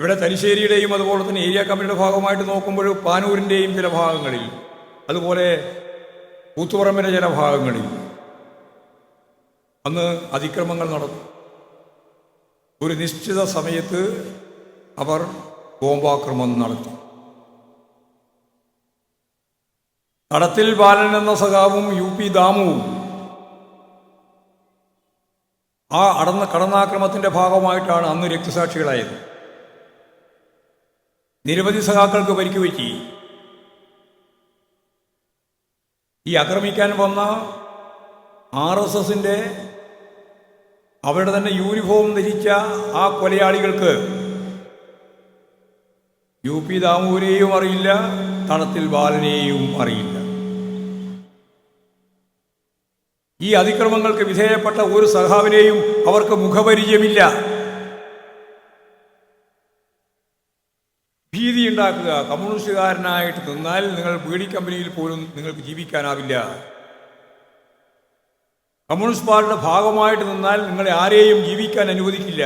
ഇവിടെ തലശ്ശേരിയുടെയും അതുപോലെ തന്നെ ഏരിയ കമ്മിറ്റിയുടെ ഭാഗമായിട്ട് നോക്കുമ്പോൾ പാനൂരിന്റെയും ചില ഭാഗങ്ങളിൽ അതുപോലെ കൂത്തുപറമ്പിന്റെ ചില ഭാഗങ്ങളിൽ അന്ന് അതിക്രമങ്ങൾ നടന്നു. ഒരു നിശ്ചിത സമയത്ത് അവർ ബോംബാക്രമണം നടത്തി. കടത്തിൽ ബാലൻ എന്ന സഖാവും യു പി ദാമുവും ആ അടന്ന കടന്നാക്രമത്തിന്റെ ഭാഗമായിട്ടാണ് അന്ന് രക്തസാക്ഷികളായത്. നിരവധി സഖാക്കൾക്ക് പരിക്ക് പറ്റി. ഈ ആക്രമിക്കാൻ വന്ന ആർ എസ് എസിന്റെ അവരുടെ തന്നെ യൂണിഫോം ധരിച്ച ആ കൊലയാളികൾക്ക് യു പി ദാമൂരെയും അറിയില്ല തണത്തിൽ ബാലനെയും അറിയില്ല. ഈ അതിക്രമങ്ങൾക്ക് വിധേയപ്പെട്ട ഒരു സഖാവിനെയും അവർക്ക് മുഖപരിചയമില്ല. ഭീതി ഉണ്ടാക്കുക. കമ്മ്യൂണിസ്റ്റുകാരനായിട്ട് നിന്നാൽ നിങ്ങൾ ബീഡി കമ്പനിയിൽ പോലും നിങ്ങൾക്ക് ജീവിക്കാനാവില്ല. കമ്മ്യൂണിസ്റ്റ് പാർട്ടിയുടെ ഭാഗമായിട്ട് നിന്നാൽ നിങ്ങളെ ആരെയും ജീവിക്കാൻ അനുവദിക്കില്ല.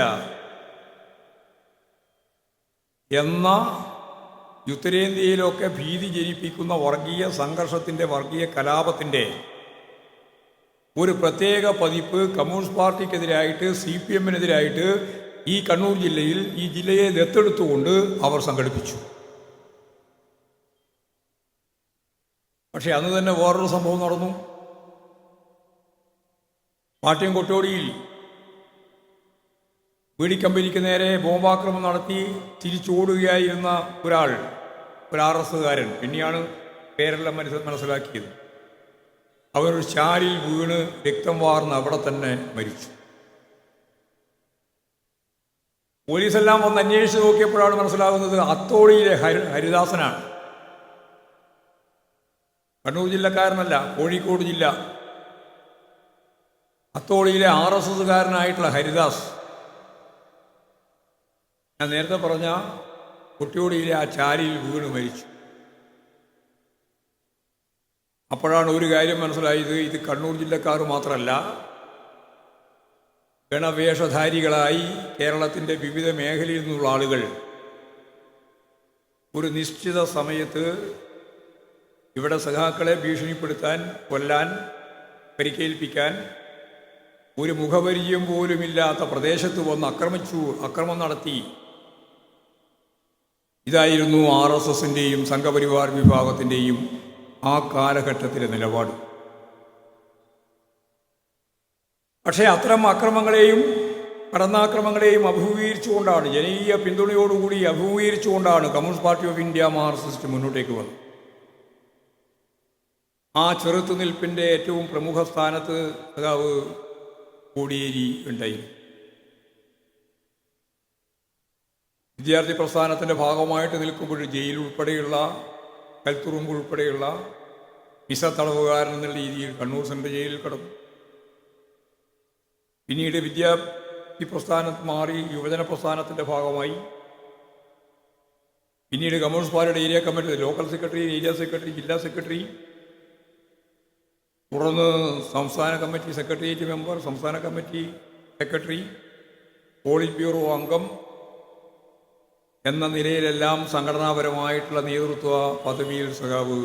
എന്ന ഉത്തരേന്ത്യയിലൊക്കെ ഭീതി ജനിപ്പിക്കുന്ന വർഗീയ സംഘർഷത്തിന്റെ വർഗീയ കലാപത്തിന്റെ ഒരു പ്രത്യേക പതിപ്പ് കമ്മ്യൂണിസ്റ്റ് പാർട്ടിക്കെതിരായിട്ട് സി പി എമ്മിനെതിരായിട്ട് ഈ കണ്ണൂർ ജില്ലയിൽ ഈ ജില്ലയെ ദത്തെടുത്തുകൊണ്ട് അവർ സംഘടിപ്പിച്ചു. പക്ഷെ അന്ന് തന്നെ വേറൊരു സംഭവം നടന്നു. പാട്യം കൊട്ടോടിയിൽ വീടിക്കമ്പനിക്ക് നേരെ ബോംബാക്രമണം നടത്തി തിരിച്ചോടുകയായിരുന്ന ഒരാൾ ഒരു ആർ എസ്സുകാരൻ പിന്നെയാണ് പേരെല്ലാം മനസ്സ് മനസ്സിലാക്കിയത്. അവരൊരു ചാലിൽ വീണ് രക്തം വാർന്ന് അവിടെ തന്നെ മരിച്ചു. പോലീസെല്ലാം വന്ന് അന്വേഷിച്ച് നോക്കിയപ്പോഴാണ് മനസ്സിലാകുന്നത് അത്തോളിയിലെ ഹരി ഹരിദാസനാണ്. കണ്ണൂർ ജില്ലക്കാരനല്ല കോഴിക്കോട് ജില്ല. അത്തോളിയിലെ ആർ എസ് എസ്സുകാരനായിട്ടുള്ള ഹരിദാസ്. ഞാൻ നേരത്തെ പറഞ്ഞ കുട്ടിയോടിയിലെ ആ ചാരിയിൽ വീണ് മരിച്ചു. അപ്പോഴാണ് ഒരു കാര്യം മനസ്സിലായത് ഇത് കണ്ണൂർ ജില്ലക്കാർ മാത്രമല്ല ഗണവേഷധാരികളായി കേരളത്തിന്റെ വിവിധ മേഖലയിൽ നിന്നുള്ള ആളുകൾ ഒരു നിശ്ചിത സമയത്ത് ഇവിടെ സഖാക്കളെ ഭീഷണിപ്പെടുത്താൻ കൊല്ലാൻ പരിക്കേൽപ്പിക്കാൻ ഒരു മുഖപരിചയം പോലുമില്ലാത്ത പ്രദേശത്ത് വന്ന് ആക്രമിച്ചു അക്രമം നടത്തി. ഇതായിരുന്നു ആർ എസ് എസിന്റെയും സംഘപരിവാർ വിഭാഗത്തിന്റെയും ആ കാലഘട്ടത്തിലെ നിലപാട്. പക്ഷേ അത്തരം അക്രമങ്ങളെയും കടന്നാക്രമങ്ങളെയും അഭിമുഖീകരിച്ചുകൊണ്ടാണ് ജനകീയ പിന്തുണയോടുകൂടി അഭിമുഖീകരിച്ചുകൊണ്ടാണ് Communist Party of India Marxist മുന്നോട്ടേക്ക് വന്നത്. ആ ചെറുത്തുനിൽപ്പിന്റെ ഏറ്റവും പ്രമുഖ സ്ഥാനത്ത് സഖാവ് കോടിയേരി ഉണ്ടായി വിദ്യാർത്ഥി പ്രസ്ഥാനത്തിന്റെ ഭാഗമായിട്ട് നിൽക്കുമ്പോൾ ജയിൽ ഉൾപ്പെടെയുള്ള കൽത്തുറുമ്പ് ഉൾപ്പെടെയുള്ള വിസ തടവുകാരൻ എന്നുള്ള രീതിയിൽ കണ്ണൂർ സെൻട്രൽ ജയിലിൽ കിടന്നു. പിന്നീട് വിദ്യാർത്ഥി പ്രസ്ഥാനം മാറി യുവജന പ്രസ്ഥാനത്തിന്റെ ഭാഗമായി. പിന്നീട് കമ്മ്യൂണിസ്റ്റ് പാർട്ടിയുടെ area committee local secretary area secretary ജില്ലാ സെക്രട്ടറി. തുടർന്ന് സംസ്ഥാന കമ്മിറ്റി സെക്രട്ടേറിയറ്റ് മെമ്പർ സംസ്ഥാന കമ്മിറ്റി സെക്രട്ടറി പോളിറ്റ് ബ്യൂറോ അംഗം എന്ന നിലയിലെല്ലാം സംഘടനാപരമായിട്ടുള്ള നേതൃത്വ പദവിയിൽ സഖാവ്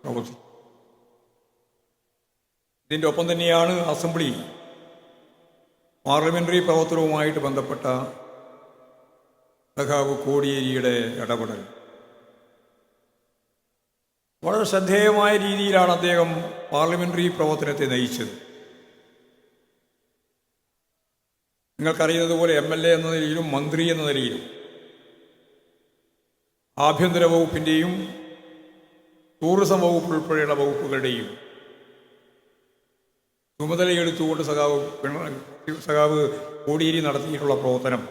പ്രവർത്തിച്ചു. ഇതിന്റെ ഒപ്പം തന്നെയാണ് അസംബ്ലി പാർലമെന്ററി പ്രവർത്തനവുമായിട്ട് ബന്ധപ്പെട്ട സഖാവ് കോടിയേരിയുടെ ഇടപെടൽ. വളരെ ശ്രദ്ധേയമായ രീതിയിലാണ് അദ്ദേഹം പാർലമെന്ററി പ്രവർത്തനത്തെ നയിച്ചത്. നിങ്ങൾക്കറിയുന്നത് പോലെ എം എൽ എ എന്ന നിലയിലും മന്ത്രി എന്ന നിലയിലും ആഭ്യന്തര വകുപ്പിന്റെയും ടൂറിസം വകുപ്പ് ഉൾപ്പെടെയുള്ള വകുപ്പുകളുടെയും ചുമതലയെടുത്തുകൊണ്ട് സഖാവ് സഖാവ് കോടിയേരി നടത്തിയിട്ടുള്ള പ്രവർത്തനം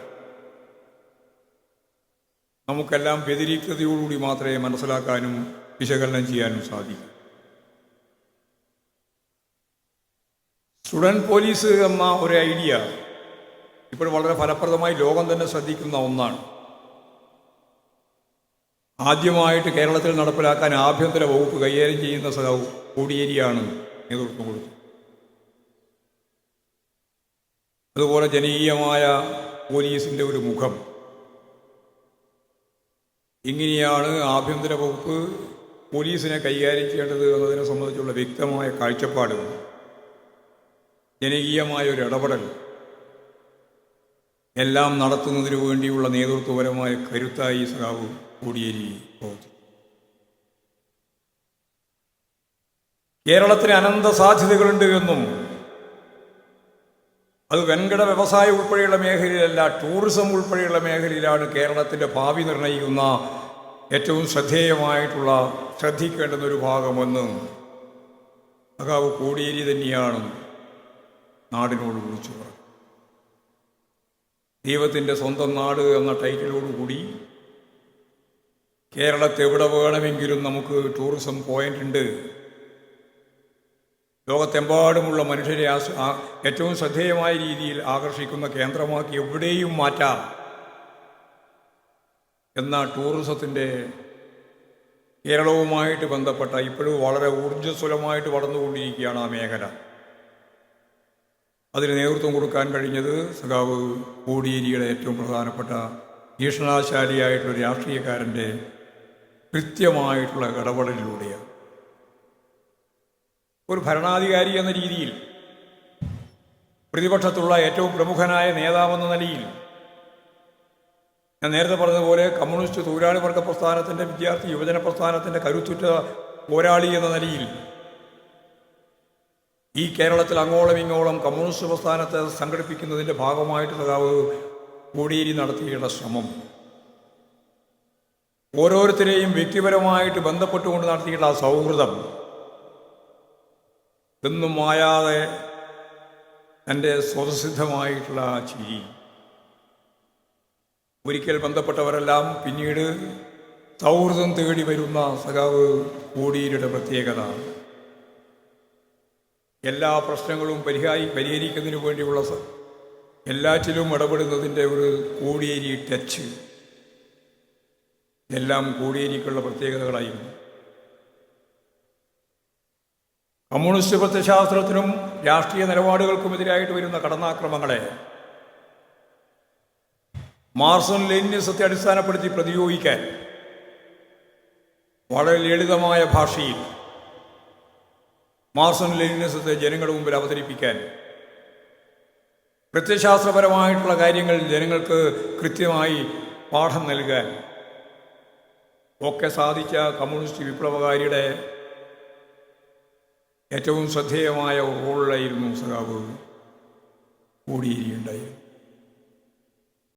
നമുക്കെല്ലാം വ്യതിരിക്തയോടുകൂടി മാത്രമേ മനസ്സിലാക്കാനും വിശകലനം ചെയ്യാനും സാധിക്കൂ. സ്റ്റുഡന്റ് പോലീസ് എന്ന ഒരു ഐഡിയ ഇപ്പോൾ വളരെ ഫലപ്രദമായി ലോകം തന്നെ ശ്രദ്ധിക്കുന്ന ഒന്നാണ്. ആദ്യമായിട്ട് കേരളത്തിൽ നടപ്പിലാക്കാൻ ആഭ്യന്തര വകുപ്പ് കൈകാര്യം ചെയ്യുന്ന സഖാവ് കോടിയേരിയാണ് നേതൃത്വം കൊടുത്തത്. അതുപോലെ ജനകീയമായ പോലീസിന്റെ ഒരു മുഖം. ഇങ്ങനെയാണ് ആഭ്യന്തര വകുപ്പ് പോലീസിനെ കൈകാര്യം ചെയ്യേണ്ടത് എന്നതിനെ സംബന്ധിച്ചുള്ള വ്യക്തമായ കാഴ്ചപ്പാടുകൾ. ജനകീയമായ ഒരു ഇടപെടൽ. എല്ലാം നടത്തുന്നതിനു വേണ്ടിയുള്ള നേതൃത്വപരമായ കരുത്തായി സഖാവ് കോടിയേരി പ്രവർത്തിച്ചു. കേരളത്തിന് അനന്ത സാധ്യതകളുണ്ട് എന്നും അത് വൻകിട വ്യവസായം ഉൾപ്പെടെയുള്ള മേഖലയിലല്ല ടൂറിസം ഉൾപ്പെടെയുള്ള മേഖലയിലാണ് കേരളത്തിന്റെ ഭാവി നിർണയിക്കുന്ന ഏറ്റവും ശ്രദ്ധേയമായിട്ടുള്ള ശ്രദ്ധിക്കേണ്ടുന്ന ഒരു ഭാഗമെന്ന് സഖാവ് കോടിയേരി തന്നെയാണ് നാടിനോട് വിളിച്ചു പറഞ്ഞു ദൈവത്തിന്റെ സ്വന്തം നാട് എന്ന ടൈറ്റിലോടുകൂടി കേരളത്തെ എവിടെ വേണമെങ്കിലും നമുക്ക് ടൂറിസം പോയിന്റ് ഉണ്ട്. ലോകത്തെമ്പാടുമുള്ള മനുഷ്യരെ ഏറ്റവും ശ്രദ്ധേയമായ രീതിയിൽ ആകർഷിക്കുന്ന കേന്ദ്രമാക്കി എവിടെയും മാറ്റാം. എന്ന ടൂറിസത്തിന്റെ കേരളവുമായിട്ട് ബന്ധപ്പെട്ട ഇപ്പോഴും വളരെ ഊർജസ്വലമായിട്ട് വളർന്നുകൊണ്ടിരിക്കുകയാണ് ആ മേഖല. അതിന് നേതൃത്വം കൊടുക്കാൻ കഴിഞ്ഞത് സഖാവ് കോടിയേരിയുടെ ഏറ്റവും പ്രധാനപ്പെട്ട ഭീഷണാശാലിയായിട്ടുള്ള രാഷ്ട്രീയക്കാരന്റെ കൃത്യമായിട്ടുള്ള ഇടപെടലിലൂടെയാണ്. ഒരു ഭരണാധികാരി എന്ന രീതിയിൽ പ്രതിപക്ഷത്തുള്ള ഏറ്റവും പ്രമുഖനായ നേതാവെന്ന നിലയിൽ ഞാൻ നേരത്തെ പറഞ്ഞതുപോലെ കമ്മ്യൂണിസ്റ്റ് തൊഴിലാളി വർഗ പ്രസ്ഥാനത്തിന്റെ വിദ്യാർത്ഥി യുവജന പ്രസ്ഥാനത്തിന്റെ കരുത്തുറ്റ പോരാളി എന്ന നിലയിൽ ഈ കേരളത്തിൽ അങ്ങോളം ഇങ്ങോളം കമ്മ്യൂണിസ്റ്റ് പ്രസ്ഥാനത്തെ സംഘടിപ്പിക്കുന്നതിന്റെ ഭാഗമായിട്ട് സഖാവ് കോടിയേരി നടത്തിയുള്ള ശ്രമം. ഓരോരുത്തരെയും വ്യക്തിപരമായിട്ട് ബന്ധപ്പെട്ടുകൊണ്ട് നടത്തിയിട്ടുള്ള ആ സൗഹൃദം എന്നും മായാതെ തന്റെ സ്വതസിദ്ധമായിട്ടുള്ള ആ ചിരി. ഒരിക്കൽ ബന്ധപ്പെട്ടവരെല്ലാം പിന്നീട് സൗഹൃദം തേടി വരുന്ന സഖാവ് കോടിയുടെ പ്രത്യേകത. എല്ലാ പ്രശ്നങ്ങളും പരിഹാരി പരിഹരിക്കുന്നതിന് വേണ്ടിയുള്ള എല്ലാറ്റിലും ഇടപെടുന്നതിന്റെ ഒരു കോടിയേരി ടച്ച്. എല്ലാം കോടിയേരിക്കുള്ള പ്രത്യേകതകളായിരുന്നു. കമ്മ്യൂണിസ്റ്റ് പ്രത്യശാസ്ത്രത്തിനും രാഷ്ട്രീയ നിലപാടുകൾക്കുമെതിരായിട്ട് വരുന്ന കടന്നാക്രമങ്ങളെ മാർസൺ ലെനിനിസത്തെ അടിസ്ഥാനപ്പെടുത്തി പ്രതിയോഗിക്കാൻ വളരെ ലളിതമായ ഭാഷയിൽ മാർസൺ ലെനിനിസത്തെ ജനങ്ങളുടെ മുമ്പിൽ അവതരിപ്പിക്കാൻ പ്രത്യശാസ്ത്രപരമായിട്ടുള്ള കാര്യങ്ങൾ ജനങ്ങൾക്ക് കൃത്യമായി പാഠം നൽകാൻ ഒക്കെ സാധിച്ച കമ്മ്യൂണിസ്റ്റ് വിപ്ലവകാരിയുടെ ഏറ്റവും ശ്രദ്ധേയമായ റോളിലായിരുന്നു സഖാവ് കോടിയേരി ഉണ്ടായിരുന്നു